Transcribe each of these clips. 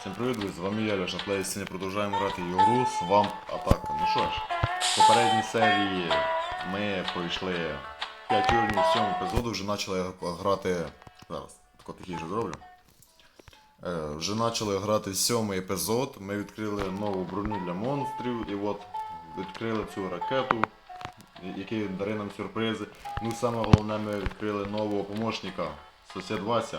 Всім привіт, друзі, з вами я, Леша Плей. Сьогодні продовжуємо грати ігру Swamp Attack. Ну що ж, в попередній серії ми пройшли 5 уровнів 7 епізоду, вже почали грати. Зараз, тако такий же зроблю. Е, вже почали грати сьомий епізод. Ми відкрили нову броню для монстрів і от відкрили цю ракету, який дарує нам сюрпризи. Ну і саме головне, ми відкрили нового помощника, сусід Вася.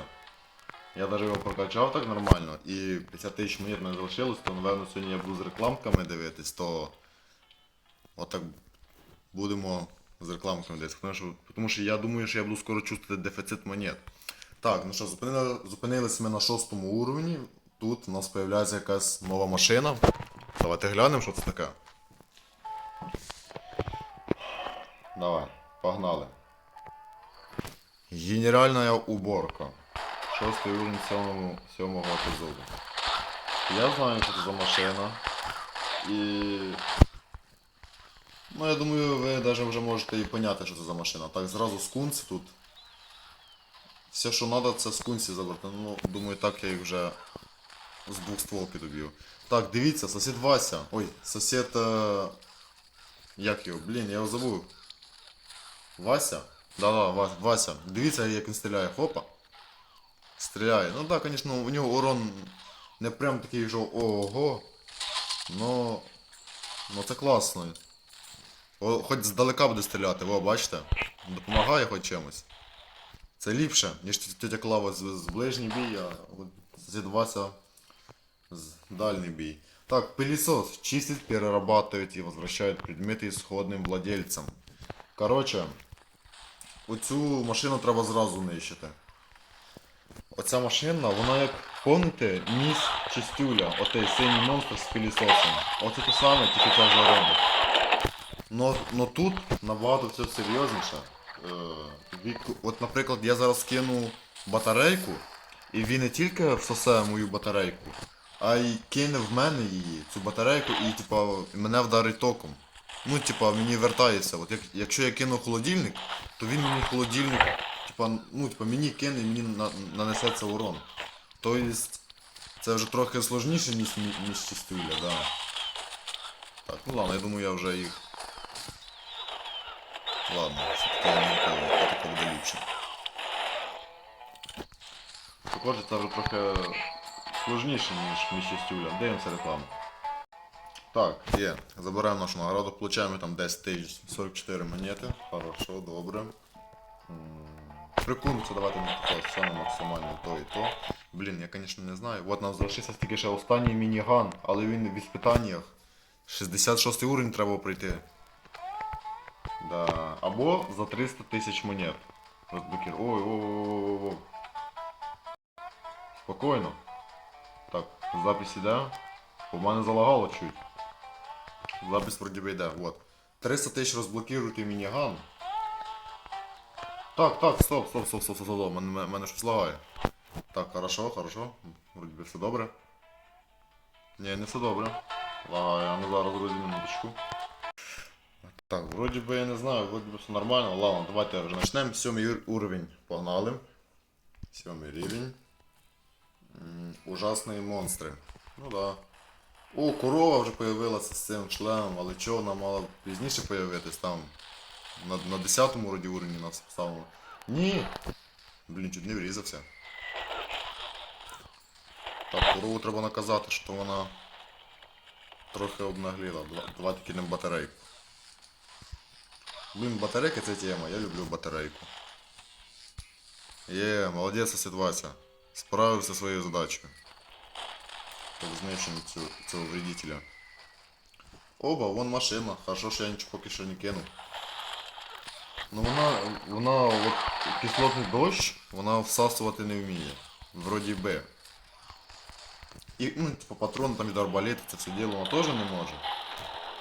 Я навіть його прокачав так нормально і 50 тисяч монет не залишилось, то напевно сьогодні я буду з рекламками дивитись, то отак будемо з рекламками дивитися. Тому що, я думаю, що я буду скоро чувствувати дефіцит монет. Так, ну що, зупинили, зупинились ми на шостому уровні. Тут у нас з'являється якась нова машина. Давайте глянемо, що це таке. Давай, погнали. Генеральна уборка. Шостий уровень сьомого, сьомого епізоду. Я знаю, що це за машина. І. Ну, я думаю, ви навіть вже можете і поняти, що це за машина. Так, зразу скунси тут. Все, що треба, це скунсі забрати. Ну, думаю, так я їх вже з двох ствол підоб'ю. Так, дивіться, сусід Вася. Ой, сусід. Е... Як його? Блін, я його забув. Вася? Да-да, Вася. Дивіться, як він стріляє. Хопа Стріляє. Ну так, звісно, у нього урон не прям такий, що ого. Но. Ну це класно. О, хоч здалека буде стріляти, во, бачите? Допомагає хоч чимось. Це ліпше, ніж тетя Клава з, з ближній бій, а от сусід Вася з дальний бій. Так, пылесос чистит, перерабатывает и возвращает предметы исходным владельцам. Короче, оцю машину треба зразу нищити. Оця машина, вона як помните, міс чистюля, отей синій монстр з пилісосом. Оце те саме, тільки це вже робить. Но, но тут набагато все серйозніше. Е, от, наприклад, я зараз кину батарейку, і він не тільки всосе мою батарейку, а й кине в мене її, цю батарейку, і типа мене вдарить током. Ну, типа, мені вертається. От як, якщо я кину холодильник, то він мені холодильник, типа, ну, типа, мені кине і мені на, нанесеться урон. Тобто, це вже трохи сложніше, ніж, ніж чистюля, да. Так, ну ладно, я думаю, я вже їх. Ладно, все-таки не таке буде ліпше. Також це вже трохи сложніше, ніж між чистюля. Дивимося рекламу. Так, є. Забираємо нашу награду, получаємо там 10 тисяч 44 монети. Хорошо, добре. Прикунуться, давайте на таке максимально то і то. Блін, я звісно не знаю. От нам залишився тільки ще останній мініган, але він в іспитаннях. 66 уровень треба пройти. Да. Або за 300 тисяч монет. Розблокір. Ой, ой, ой, ой, ой. Спокійно. Так, запись іде. У мене залагало чуть. Запись вроді би йде, вот. 300 тисяч розблокируйте мініган. Так, так, стоп, стоп, стоп, стоп, стоп, стоп, мене, мене щось лагає. Так, хорошо, хорошо. Вроді би все добре. Ні, не все добре. Лагає, ну зараз, друзі, минуточку. Так, вроді би я не знаю, вроді би все нормально. Ладно, давайте вже почнемо. Сьомий уровень. Погнали. Сьомий рівень. М, Ужасні монстри. Ну да. О, корова вже появилася з цим членом, але чого вона мала пізніше появитись там? На, на 10-му вроді уровні нас поставили. Ні! Блін, чуть не врізався. Так, корову треба наказати, що вона трохи обнагліла. Давайте кинемо батарейку. Блін, батарейка це тема, я люблю батарейку. Є, молодець сосед Вася. Справився своєю задачею. Так знищимо цього вредителя. Оба, вон машина. Хорошо, що я нічого поки що не кинув. Ну вона, вона от кислотний дощ, вона всасувати не вміє. Вроді би. І, ну, типу, патрони там від арбалета, це все діло вона теж не може.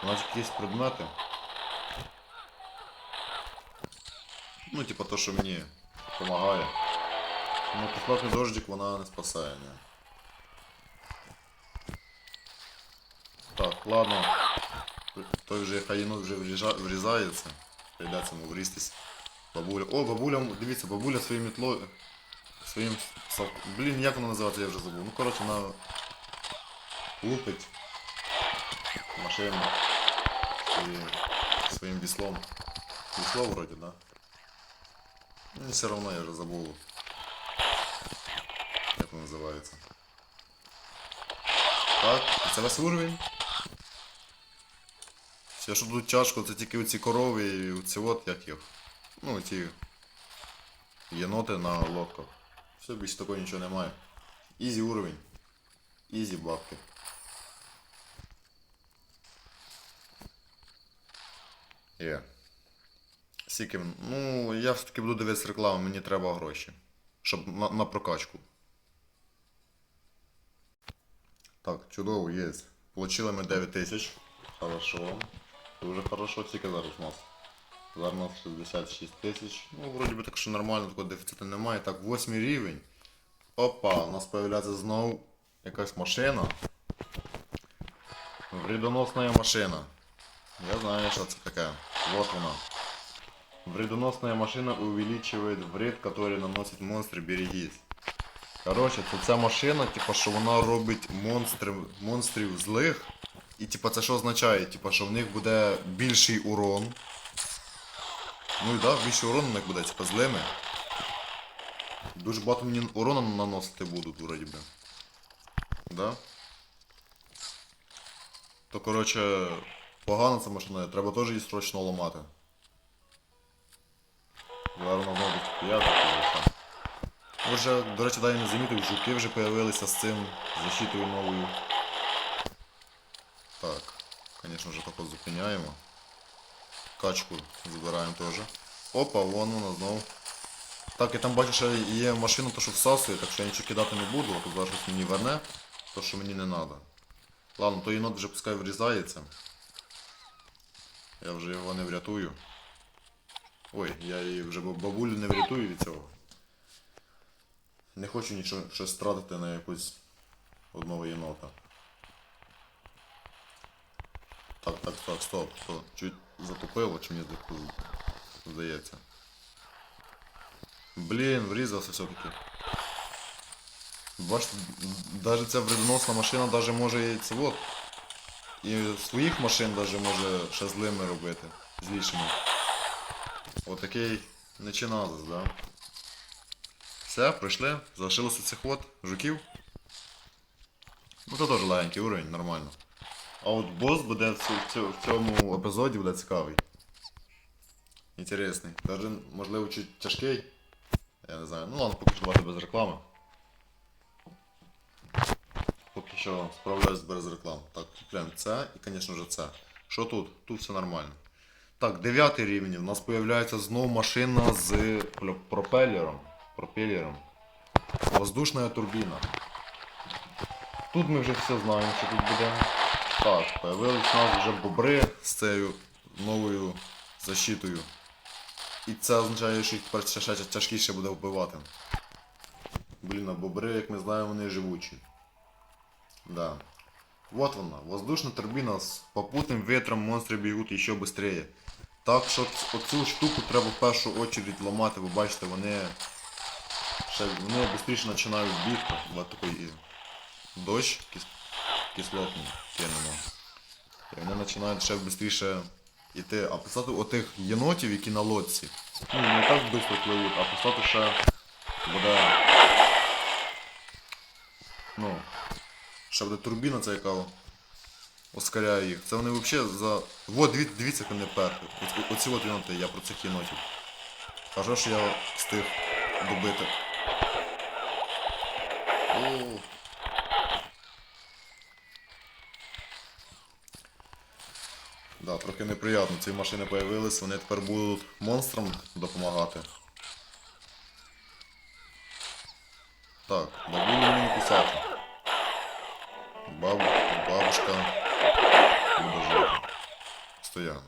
Значить якісь предмети. Ну, типа то, що мені допомагає. Ну, кислотний дождик вона не спасає, ні. Так, ладно. Той вже хаїнок вже вріжа- врізається. Прийдеться йому врізтись. Бабуля. О, бабуля, дивіться, бабуля своєю мітлою. Своїм. сав- Блін, як вона називається, я вже забув. Ну коротше, вона лупить машину своїм, своїм віслом. Вісло вроді, да? Ну, все равно я вже забув. Як воно називається. Так, і це весь уровень. Все, що тут тяжко, це тільки оці корови і оці от як їх. Ну, ці єноти на лодках. Все, більше такого нічого немає. Ізі уровень. Ізі бабки. Є. Скільки, ну, я все-таки буду дивитися рекламу, мені треба гроші. Щоб на, на прокачку. Так, чудово, є. Получили ми 9 тисяч. Хорошо. Дуже хорошо, тільки зараз у нас. Зараз у нас 66 тисяч. Ну, вроді би так, що нормально, такого дефіциту немає. Так, 8 рівень. Опа, у нас появляється знову якась машина. Вредоносна машина. Я знаю, що це таке. Вот вона. Вредоносная машина увеличивает вред, который наносит монстры, берегись. Короче, це ця машина, типа, що вона робить монстрів, монстрів злих. І типа це що означає? Типа, що в них буде більший урон. Ну і да, більший урон у них буде, типа, злими. Дуже багато мені урона наносити будуть, вроді би. Да? То короче, погана ця машина, треба теж її срочно ламати. Зараз вона знову стояти. Вже, до речі, дай не замітив, жуки вже появилися з цим защитою новою. Так, звісно вже тако зупиняємо. Качку забираємо теж. Опа, вон вона знову. Так, я там бачу, що є машина, то що всасує, так що я нічого кидати не буду, а то зараз щось мені верне, то що мені не треба. Ладно, то єнот вже пускай врізається. Я вже його не врятую. Ой, я її вже бабулю не врятую від цього. Не хочу нічого щось стратити на якусь одного єнота. Так, так, так, стоп, стоп. Чуть затупило, чи мені здається. Блін, врізався все-таки. Бачите, навіть ця вредоносна машина даже може і от. І своїх машин даже може ще злими робити. Злішими. Отакий начиназис, да? Все, пройшли. Залишилося цих от жуків. Ну це теж легенький уровень, нормально. А от бос буде в, цьому епізоді буде цікавий. Інтересний. Даже, можливо, чуть тяжкий. Я не знаю. Ну ладно, поки що давайте без реклами. Поки що справляюсь без реклам. Так, купляємо це і, звісно ж, це. Що тут? Тут все нормально. Так, дев'ятий рівень. У нас з'являється знову машина з пропелером. Пропелером. Воздушна турбіна. Тут ми вже все знаємо, що тут буде. Так, появились у нас вже бобри з цією новою защитою. І це означає, що їх тепер ще, тяжкіше буде вбивати. Блін, а бобри, як ми знаємо, вони живучі. Да. Вот вона, воздушна турбіна з попутним ветром монстри бігуть ще швидше. Так що оцю штуку треба в першу очередь ламати, ви бачите, вони ще вони швидше починають бігти. Вот такий дощ кис... кислотний кинемо. І вони починають ще швидше йти. А писати отих єнотів, які на лодці. Ну, не так швидко пливуть, а писати ще буде. Ну. Ще буде турбіна ця яка ускоряє їх. Це вони взагалі за. Вот, дивіться, дивіться, як вони Оці от єноти, я про цих єнотів. Кажу, що я встиг добити. О. трохи неприємно. Ці машини появились, вони тепер будуть монстрам допомагати. Так, бабулю мені не кусати. Баб... Бабушка. Стояно.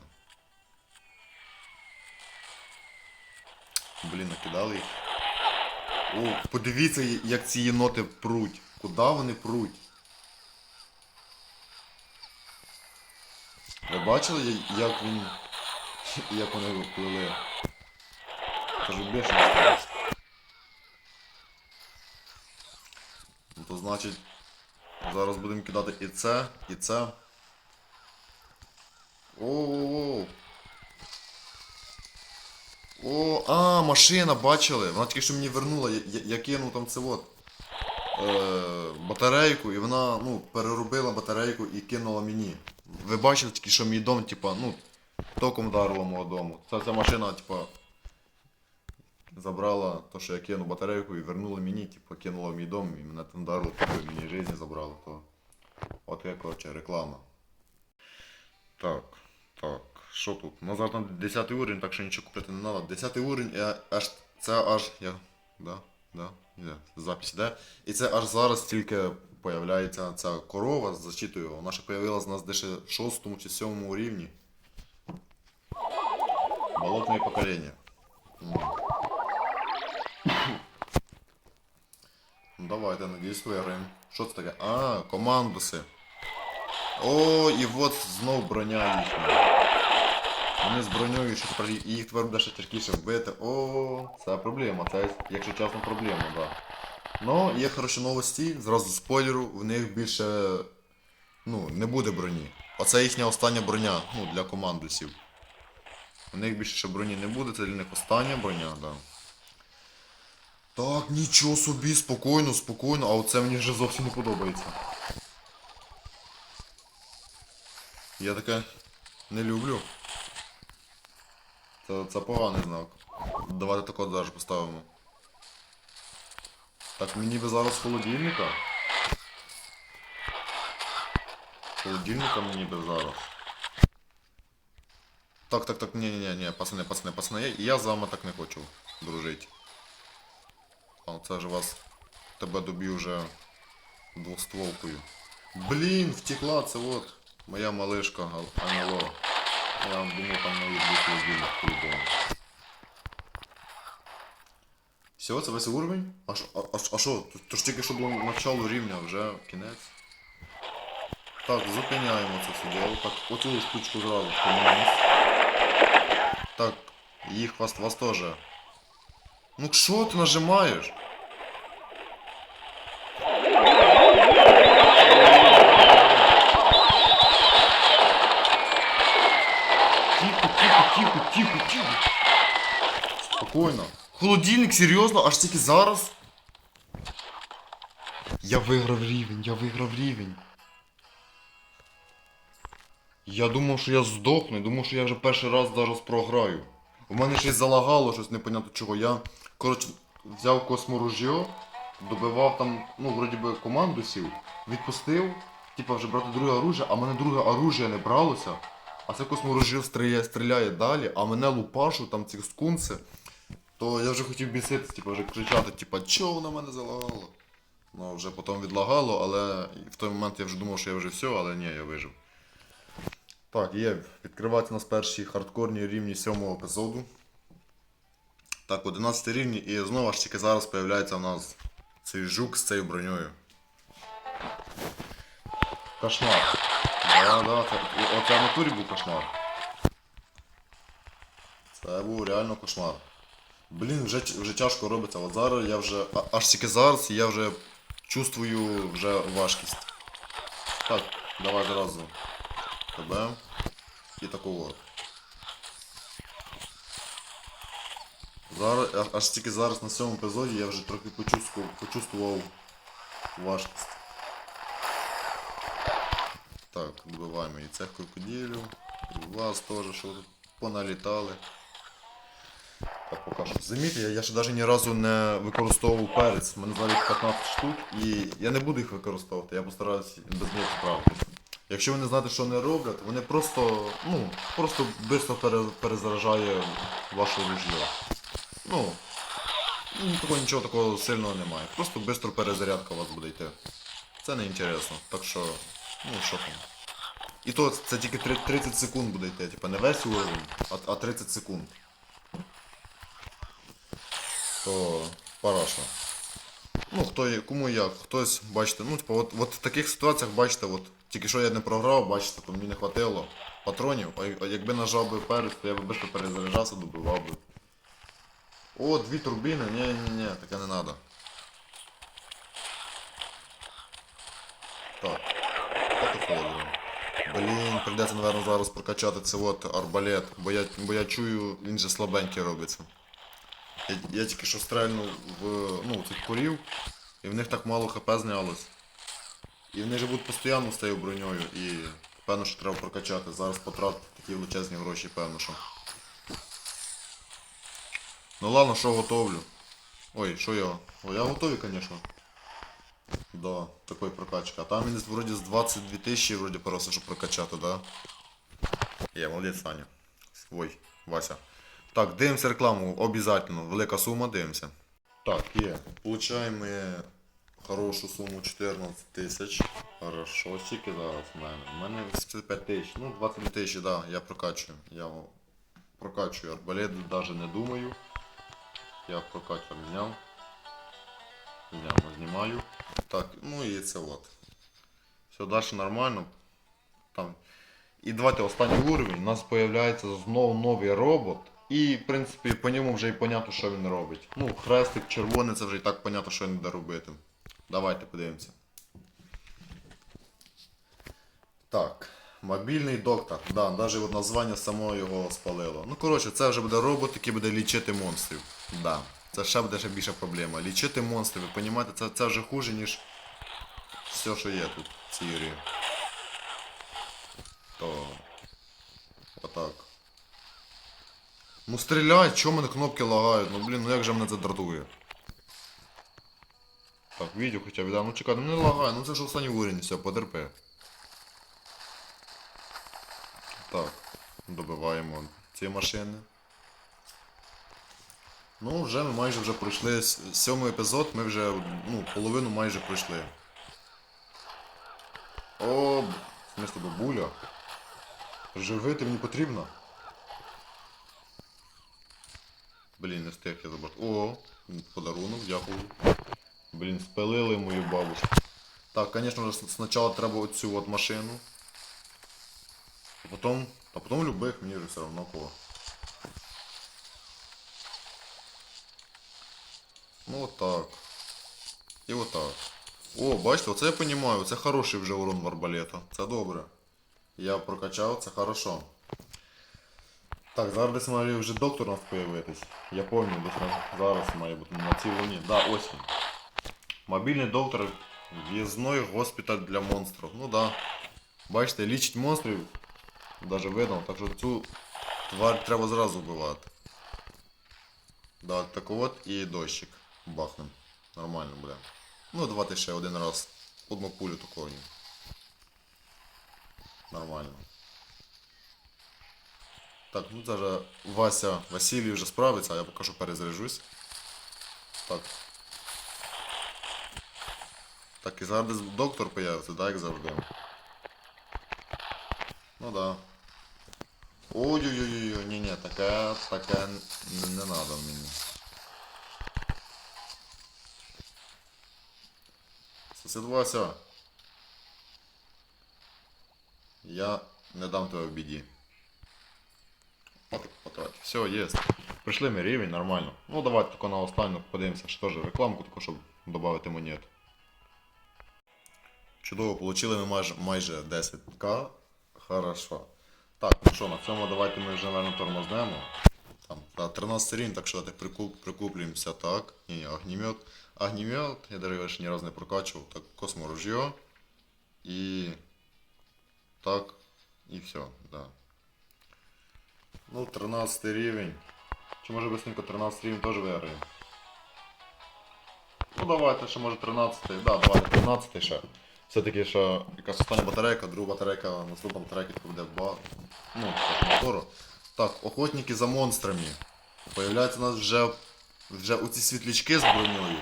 Блін, накидали їх. О, подивіться, як ці єноти пруть. Куди вони пруть? Ви бачили, як він. як вони вплили? Кажу, бешено сталося. Ну то значить. Зараз будемо кидати і це, і це. Оу. О, а, машина, бачили? Вона тільки що мені вернула, я, я, я кинув там це от. Е, батарейку, і вона ну, переробила батарейку і кинула мені. Ви бачили тільки, що мій дом, типа, ну, током вдарило мого дому. Ця, ця машина, типа, забрала то, що я кинув батарейку і вернула мені, типа, кинула мій дом і мене там вдарило, типу, мені життя забрало. То... От я, коротше, реклама. Так, так. Що тут? Назад на 10 уровень, так що нічого купити не треба. 10 уровень, і аж це аж. Я. Да, да. Запись іде. І це аж зараз тільки появляється ця корова з защитою. Вона ще появилась у нас десь 6 чи 7 рівні. Болотне покоління. Ну давайте, надіюсь, виграємо. Що це таке? А, командуси. О, і от знов броня їхня. Вони з броньою, що тепер їх- тепер ще тяжкіше вбити. О, це проблема, це, якщо чесно, проблема, так. Да. Ну, є хороші новості, зразу спойлеру, в них більше ну, не буде броні. Оце їхня остання броня, ну, для командусів. У них більше ще броні не буде, це для них остання броня. Да. Так, нічого собі, спокійно, спокійно, а оце мені вже зовсім не подобається. Я таке не люблю. Це, це поганий знак. Давайте тако даже поставимо. Так мені би зараз холодильника. Холодильника мені би зараз. Так, так, так, ні, ні, ні, ні, пацани, пацани, пацани, я, я з вами так не хочу дружити. А це ж вас тебе доб'ю вже двохстволкою. Блін, втекла, це от моя малишка Ал- Аніло. Я думаю, там на їх холодильник по-любому. Все, це весь уровень? А що, а, а, а що? То, то ж тільки що було начало рівня, вже кінець. Так, зупиняємо це все діло. Так, оцю штучку зразу вниз. Так, їх вас, вас теж. Ну що ти нажимаєш? Тихо, тихо, тихо, тихо, тихо. Спокійно. Холодильник, серйозно, аж тільки зараз. Я виграв рівень, я виграв рівень. Я думав, що я здохну, думав, що я вже перший раз зараз програю. У мене щось залагало, щось непонятно чого. Я, коротше, взяв косморужьо, добивав там, ну, вроді би, командусів, відпустив, типа вже брати друге оружие, а мене друге оружие не бралося. А це косморужьо стріляє, стріляє далі, а мене лупашу, там ці скунси. То я вже хотів біситися, типу, вже кричати, типа, чого воно мене залагало? Ну, вже потім відлагало, але в той момент я вже думав, що я вже все, але ні, я вижив. Так, є. Відкривається у нас перші хардкорні рівні сьомого епізоду. Так, 11 рівні, і знову ж тільки зараз з'являється у нас цей жук з цією броньою. Кошмар. Да, да, це, оце в натурі був кошмар. Це був реально кошмар. Блін, вже, вже тяжко робиться. От зараз я вже. Аж тільки зараз я вже чувствую вже важкість. Так, давай зразу. Тебе. І такого. Зараз, аж тільки зараз на цьому епізоді я вже трохи почувствував, почувствував важкість. Так, добиваємо і цих крокодилів. І вас теж, що поналітали. Так, поки що. Замітьте, я, я ще навіть ні разу не використовував перець. У мене зараз 15 штук і я не буду їх використовувати, я постараюсь без них справитися. Якщо не знаєте, що вони роблять, вони просто, ну, просто пере, перезаражає ваше ружьо. Ну, такого нічого такого сильного немає. Просто швидко перезарядка у вас буде йти. Це не інтересно. Так що, ну що там. І то це тільки 30 секунд буде йти, типа не весь уровень, а 30 секунд. То парашно. Ну, хто є, кому як, хтось, бачите, ну, типу, от, от в таких ситуаціях, бачите, от, тільки що я не програв, бачите, то мені не хватило патронів, а, якби нажав би перець, то я би швидко перезаряджався, добивав би. О, дві турбіни, ні, ні, ні, таке не треба. Так. Блін, прийдеться, напевно, зараз прокачати це от арбалет, бо я, бо я чую, він же слабенький робиться. Я, я тільки що стрельнув в ну, цих курів, і в них так мало хп знялось. І вони ж будуть постійно з цією броньою, і певно, що треба прокачати. Зараз потратити такі величезні гроші, певно, що. Ну ладно, що готовлю. Ой, що я? О, я готовий, звісно. До такої прокачки. А там він вроді з 22 тисячі вроді просто, щоб прокачати, да? Є, молодець, Саня. Ой, Вася. Так, дивимося рекламу, обов'язково. Велика сума, дивимося. Так, є. Получаємо хорошу суму 14 тисяч. Хорошо, скільки зараз в мене? У мене 85 тисяч. Ну, 22 тисячі, да, я прокачую. Я прокачую арбалет, навіть не думаю. Я прокачав зняв. Зняв, знімаю. Так, ну і це от. Все, далі нормально. Там. І давайте останній уровень. У нас з'являється знову новий робот. І, в принципі, по ньому вже і понятно, що він робить. Ну, хрестик червоний, це вже і так понятно, що він буде робити. Давайте подивимося. Так, мобільний доктор. Да, навіть названня само його спалило. Ну, коротше, це вже буде робот, який буде лічити монстрів. Да. Це ще буде ще більша проблема. Лічити монстрів, ви розумієте, це, це вже хуже, ніж все, що є тут в цій грі. То. Отак. Ну стріляй, чому мене кнопки лагають? Ну блін, ну як же мене це дратує. Так, відео хоча б, да. Ну чекай, ну не лагає, ну це ж останній уровень, все, потерпи. Так, добиваємо ці машини. Ну, вже ми майже вже пройшли сьомий епізод, ми вже ну, половину майже пройшли. О, смислі бабуля. Живити мені потрібно. Блін, не встиг я забрати. О, подарунок, дякую. Блін, спалили мою бабушку. Так, звісно спочатку треба оцю от машину. А потім. А потім любих, мені вже все одно кого. Ну отак. І отак. О, бачите, оце я розумію, це хороший вже урон в арбалета. Це добре. Я прокачав, це хорошо. Так, зараз десь має вже доктор у нас появитись. Я пам'ятаю, десь зараз має бути на цій луні. Да, ось він. Мобільний доктор, в'їзний госпіталь для монстрів. Ну да. Бачите, лічить монстрів. Даже видно, так що цю тварь треба зразу вбивати. Да, так от і дощик. Бахнем. Нормально буде. Ну, давайте ще один раз. Одну пулю такої. Нормально. Так, ну зараз Вася Василій вже справиться, а я поки що перезаряжусь. Так. Так, і зараз десь доктор появиться, да, як завжди. Ну да. Ой-ой-ой, ні, ні, таке, таке не, не надо мені. Сосед Вася. Я не дам тебе в біді. Все, є. Прийшли ми рівень, нормально. Ну давайте тільки на останню подивимося, що теж рекламку, таку, щоб додати монет. Чудово, получили ми майже, майже 10к. Хорошо. Так, ну що, на цьому давайте ми вже, наверное, тормознемо. Там, да, 13 рівень, так що давайте прикуп, прикуплюємося так. Ні, ні, огнемет. Огнемет, я даже ще ні разу не прокачував. Так, косморужье. І... Так. І все, да. Ну, 13 рівень. Чи може быстренько 13 рівень теж виграємо? Ну давайте, ще може 13. Да, давайте 13 ще. Все-таки ще якась остання батарейка, друга батарейка, наступна батарейка буде в ба... Ну, мотору. Так, охотники за монстрами. Появляються у нас вже, вже оці світлячки з броньою.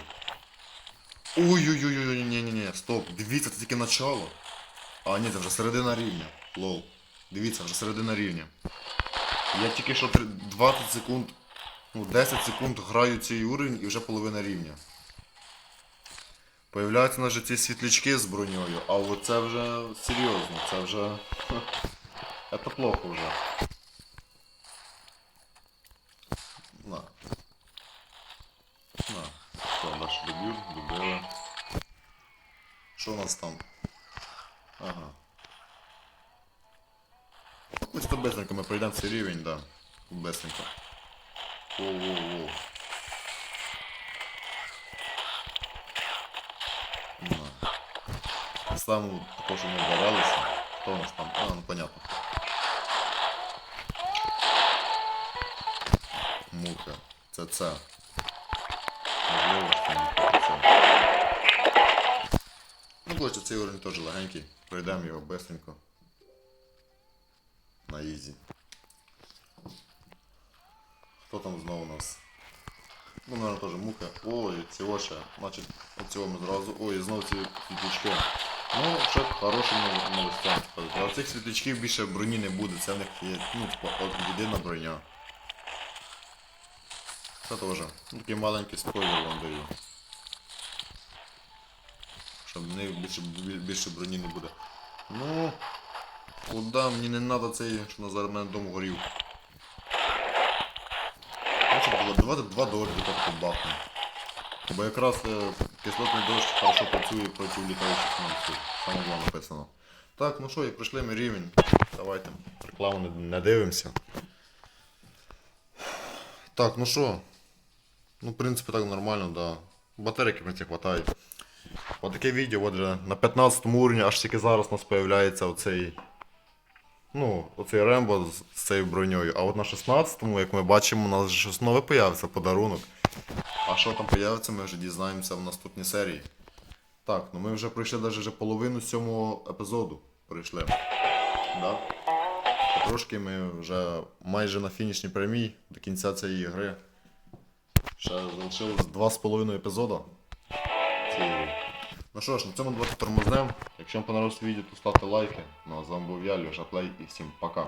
Ой-ой-ой, ні ні ні стоп, дивіться, це тільки начало. А, ні, це вже середина рівня. Лол. Дивіться, вже середина рівня. Я тільки що 20 секунд, ну 10 секунд граю цей уровень і вже половина рівня. Появляються же ці світлячки з броньою, а оце вже серйозно, це вже. Це плохо вже. На. На. Все, далі доб'ю, добили. Що у нас там? Ага. То бесненько ми пройдемо цей рівень, да. Бесненько. Воу-воу-воу. На. Саме також ми вдаралися. Хто у нас там? А, ну понятно. Муха. Це це. Можливо, що не це. Ну, коротше, цей уровень теж легенький. Пройдемо його быстренько. На. Хто там знову у нас? Ну, наверное, теж муха. Ой, цього ще. Значить, оцього ми зразу. Ой, знову ці світлячки. Ну, ще хорошим новостям. А цих світлячків більше броні не буде. Це в них є, ну, типа, от єдина броня. Це теж. Ну, такий маленький спойлер вам даю. Щоб в них більше, більше броні не буде. Ну, куда мені не треба цей, що на зараз мене дом горів. Значить, було давати два дожді так бахне. Бо якраз е, кислотний дощ хорошо працює проти літаючих монстрів. Саме було написано. Так, ну що, і пройшли ми рівень. Давайте рекламу не, дивимося. Так, ну що. Ну, в принципі, так нормально, да. Батарейки мені хватає. Отаке відео, отже, на 15 уровні аж тільки зараз у нас появляється оцей. Ну, оцей Рембо з, з цією броньою. А от на 16-му, як ми бачимо, у нас щось нове появиться, подарунок. А що там появиться, ми вже дізнаємося в наступній серії. Так, ну ми вже пройшли навіть вже половину сьомого епізоду. Пройшли. Да? Трошки ми вже майже на фінішній прямій до кінця цієї гри. Ще залишилось 2,5 епізода. цієї. Ну що ж, на цьому давайте тормознем. Якщо вам понравилось відео, то ставте лайки. Ну а з вами був я, Льоша Плей і всім пока.